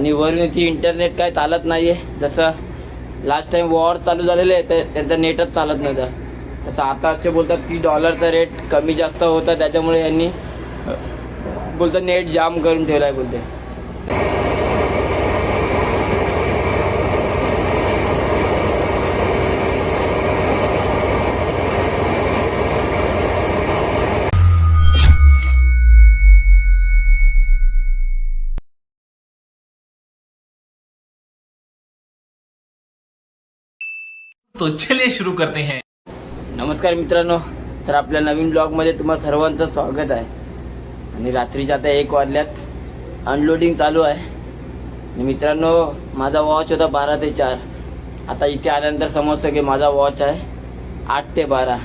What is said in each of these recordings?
आणि वरून ती इंटरनेट काय चालत नाही आहे जसं लास्ट टाइम वॉर चालू झालेलं आहे तर त्यांचं नेटच चालत नव्हतं. तसं आता असे बोलतात की डॉलरचा रेट कमी जास्त होता त्याच्यामुळे यांनी बोलतं नेट जाम करून ठेवला आहे बोलते. तो चलिए शुरू करते हैं। नमस्कार मित्रांनो तर आपल्या नवीन ब्लॉगमध्ये तुम्हा सर्वांचं स्वागत आहे. आणि रात्रीच्या आता एक वाजल्यात. अनलोडिंग चालू आहे. आणि मित्रांनो माझा वॉच होता बारा ते चार. आता इथे आल्यानंतर समजतं की माझा वॉच आहे आठ ते बारा.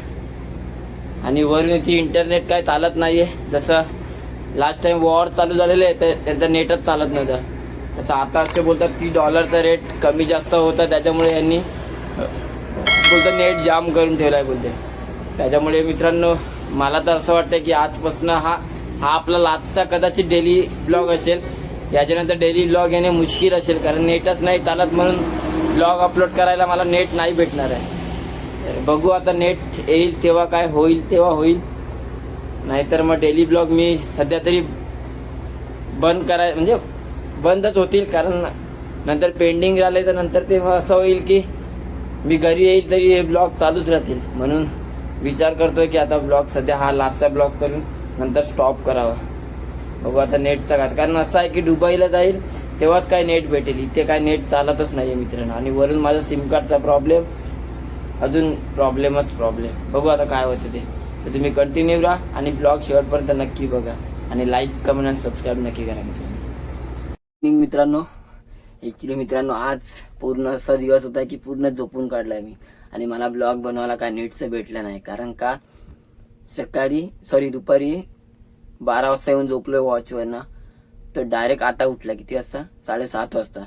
आणि वरून इथे इंटरनेट काय चालत नाही आहे जसं लास्ट टाइम वॉर चालू झालेलं आहे तर त्यांचं नेटच चालत नव्हतं. तसं आता असे बोलतात की डॉलरचा रेट कमी जास्त होता त्याच्यामुळे यांनी बोलतो नेट जाम करून ठेवला आहे बोलते त्याच्यामुळे मित्रांनो मला तर असं वाटतं की आजपासून हा हा आपला लास्टचा कदाचित डेली ब्लॉग असेल. याच्यानंतर डेली ब्लॉग येणे मुश्किल असेल कारण नेटच नाही चालत म्हणून ब्लॉग अपलोड करायला मला नेट नाही भेटणार आहे. बघू आता नेट येईल तेव्हा काय होईल तेव्हा होईल. नाहीतर मग डेली ब्लॉग मी सध्या तरी बंद कराय म्हणजे बंदच होतील कारण नंतर पेंडिंग राहिले तर नंतर ते असं होईल की मी घरी येईल तरी हे ब्लॉग चालूच राहतील. म्हणून विचार करतोय की आता ब्लॉग सध्या हा लास्टचा ब्लॉग करून नंतर स्टॉप करावा. बघू आता नेटचा घात कारण असं आहे की दुबईला जाईल तेव्हाच काय नेट भेटेल. इथे काय नेट चालतच नाही आहे मित्रांनो. आणि वरून माझा सिम कार्डचा प्रॉब्लेम अजून प्रॉब्लेमच प्रॉब्लेम बघू आता काय होतं ते. तर तुम्ही कंटिन्यू राहा आणि ब्लॉग शेवटपर्यंत नक्की बघा. आणि लाईक कमेंट आणि सबस्क्राईब नक्की करा मित्रांनो. मित्रांनो. ॲक्च्युली मित्रांनो आज पूर्ण असा दिवस होता की पूर्ण झोपून काढलाय मी. आणि मला ब्लॉग बनवायला काय नीटचं भेटलं नाही. कारण का सकाळी सॉरी दुपारी बारा वाजता येऊन झोपलोय वॉचवर ना तर डायरेक्ट आता उठला किती वाजता? साडेसात वाजता.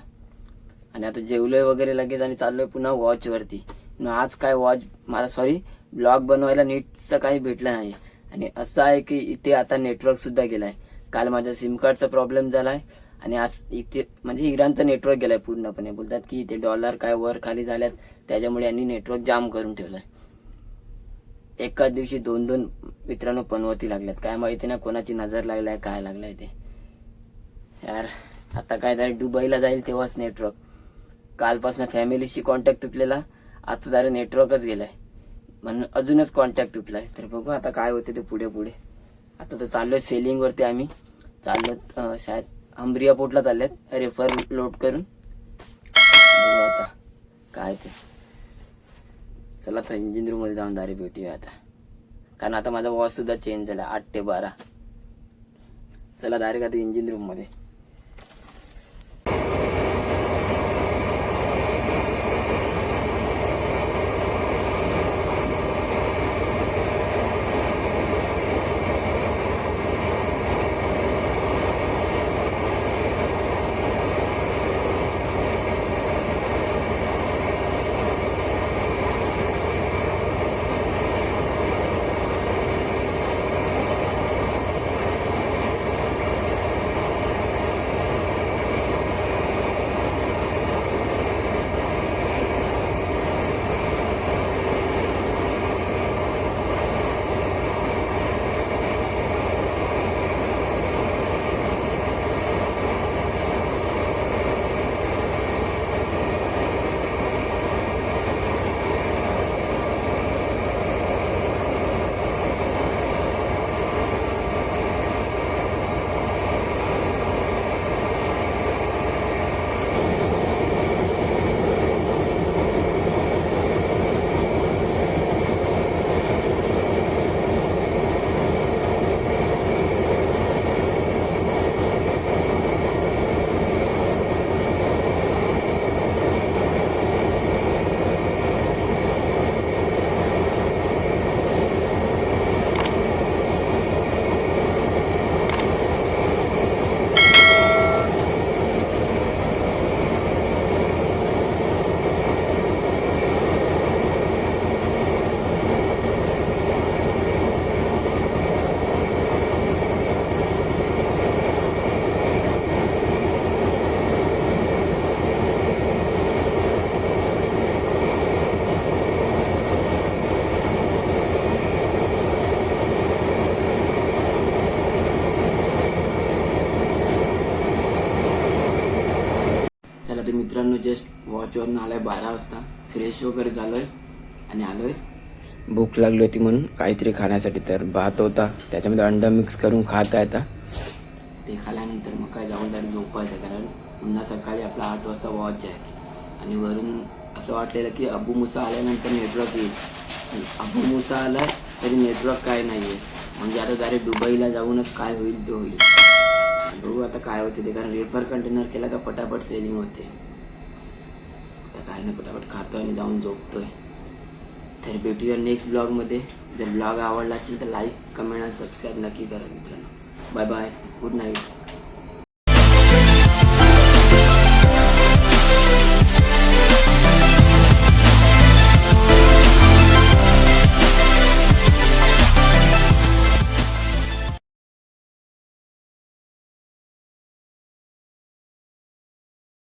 आणि आता जेवलोय वगैरे लगेच आणि चाललोय पुन्हा वॉचवरती न आज काय वॉच मला सॉरी ब्लॉग बनवायला नीटचं काही भेटलं नाही. आणि असं आहे की इथे आता नेटवर्क सुद्धा गेलाय. काल माझ्या सिम कार्डचा प्रॉब्लेम झालाय. आणि आज इथे म्हणजे इराणचं नेटवर्क गेलाय पूर्णपणे. बोलतात की इथे डॉलर काय वर खाली झाल्यात त्याच्यामुळे यांनी नेटवर्क जाम करून ठेवलंय. एकाच दिवशी दोन दोन मित्रांनो पनवती लागल्यात. काय माहिती ना कोणाची नजर लागलाय काय लागलाय ते. यार आता काय झालं दुबईला जाईल तेव्हाच नेटवर्क कालपासून फॅमिलीशी कॉन्टॅक्ट तुटलेला आज तर जरा नेटवर्कच गेलाय. म्हणून अजूनच कॉन्टॅक्ट तुटलाय. तर बघू आता काय होते ते पुढे पुढे आता तर चाललोय सेलिंग वरती आम्ही. चाललो शायद आंब्रिया पोटला चालल्यात. रेफर लोड करून. बघू आता काय ते. चला आता इंजिन रूममध्ये जाऊन दारी भेटूया आता. कारण आता माझा वॉच सुद्धा चेंज झाला. आठ ते बारा. चला डायरेक्ट आता इंजिन रूममध्ये मित्रांनो जस्ट वॉचवरून आलाय बारा वाजता. फ्रेश वगैरे झालोय आणि आलोय. भूक लागली होती म्हणून काहीतरी खाण्यासाठी तर भात होता. त्याच्यामध्ये अंडा मिक्स करून खाता येता ते खाल्यानंतर मग काय जाऊन तरी झोपायचं कारण पुन्हा सकाळी आपला आठ वाजता वॉच आहे. आणि वरून असं वाटलेलं की अबू मुसा आल्यानंतर नेटवर्क येईल. अबू मुसा आला तरी नेटवर्क काय नाही आहे म्हणजे आता डायरेक्ट दुबईला जाऊनच काय होईल ते होईल. बघू आता काय होते ते. कारण रेफर कंटेनर केला का पटापट सेलिंग होते. काय नाही पटापट खातो आणि जाऊन झोपतोय. तर भेटूया नेक्स्ट ब्लॉगमध्ये जर ब्लॉग आवडला असेल तर लाईक कमेंट आणि सबस्क्राईब नक्की करा मित्रांनो. Bye bye good night